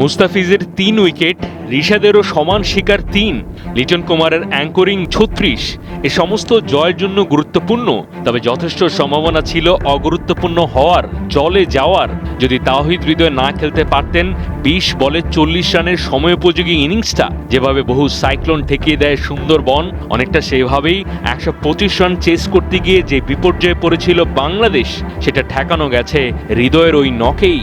মুস্তাফিজের তিন উইকেট, রিশাদেরও সমান শিকার তিন, লিটন কুমারের অ্যাঙ্করিং ছত্রিশ। এ সমস্ত জয়ের জন্য গুরুত্বপূর্ণ, তবে যথেষ্ট সম্ভাবনা ছিল অগুরুত্বপূর্ণ হওয়ার, জলে যাওয়ার। যদি তাহিদ হৃদয় না খেলতে পারতেন, বিশ বলে চল্লিশ রানের সময়োপযোগী ইনিংসটা, যেভাবে বহু সাইক্লোন ঠেকিয়ে দেয় সুন্দরবন, অনেকটা সেভাবেই একশো পঁচিশ রান চেস করতে গিয়ে যে বিপর্যয়ে পড়েছিল বাংলাদেশ, সেটা ঠেকানো গেছে হৃদয়ের ওই নকেই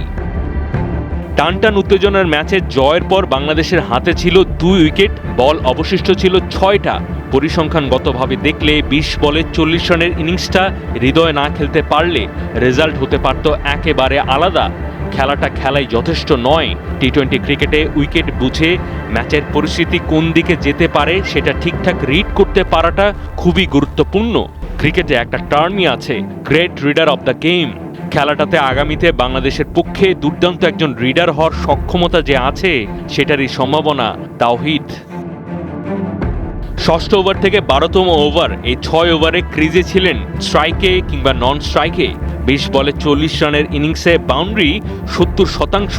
টানটান উত্তেজনার ম্যাচে জয়ের পর বাংলাদেশের হাতে ছিল দুই উইকেট, বল অবশিষ্ট ছিল ছয়টা। পরিসংখ্যানগতভাবে দেখলে বিশ বলে চল্লিশ রানের ইনিংসটা হৃদয় না খেলতে পারলে রেজাল্ট হতে পারত একেবারে আলাদা। খেলাটা খেলাই যথেষ্ট নয়। টি টোয়েন্টি ক্রিকেটে উইকেট বুঝে ম্যাচের পরিস্থিতি কোন দিকে যেতে পারে সেটা ঠিকঠাক রিড করতে পারাটা খুবই গুরুত্বপূর্ণ। ক্রিকেটে একটা টার্মই আছে great reader of the game খেলাটাতে আগামীতে বাংলাদেশের পক্ষে দুর্দান্ত একজন রিডার হওয়ার সক্ষমতা যে আছে সেটারই সম্ভাবনা তাওহিদ। ষষ্ঠ ওভার থেকে বারোতম ওভার এই ছয় ওভারে ক্রিজে ছিলেন স্ট্রাইকে কিংবা নন স্ট্রাইকে বিশ বলে চল্লিশ রানের ইনিংসে বাউন্ডারি সত্তর শতাংশ।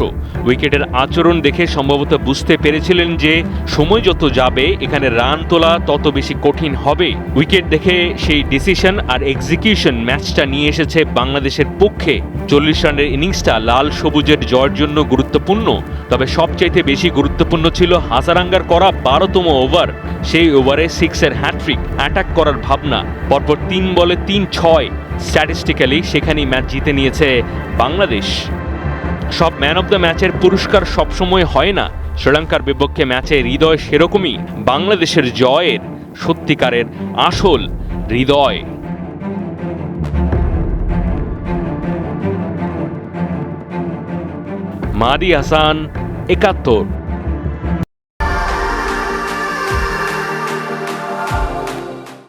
উইকেটের আচরণ দেখে সম্ভবত বুঝতে পেরেছিলেন যে সময় যত যাবে, এখানে রান তোলা তত বেশি কঠিন হবে। উইকেট দেখে সেই ডিসিশন আর এক্সিকিউশন ম্যাচটা নিয়ে এসেছে বাংলাদেশের পক্ষে। চল্লিশ রানের ইনিংসটা লাল সবুজের জয়ের জন্য গুরুত্বপূর্ণ। তবে সবচাইতে বেশি গুরুত্বপূর্ণ ছিল হাসারাঙ্গার করা বারোতম ওভার। সেই ওভারে সিক্সের হ্যাট্রিক অ্যাটাক করার ভাবনা। পরপর তিন বলে তিন ছয়। স্ট্যাটিস্টিক্যালি সেখানেই ম্যাচ জিতে নিয়েছে বাংলাদেশ। সব ম্যান অব দ্য ম্যাচের পুরস্কার সবসময় হয় না। শ্রীলঙ্কার বিপক্ষে ম্যাচে হৃদয় সেরকমই। বাংলাদেশের জয়ের সত্যিকারের আসল হৃদয়। মাদি হাসান Hecator.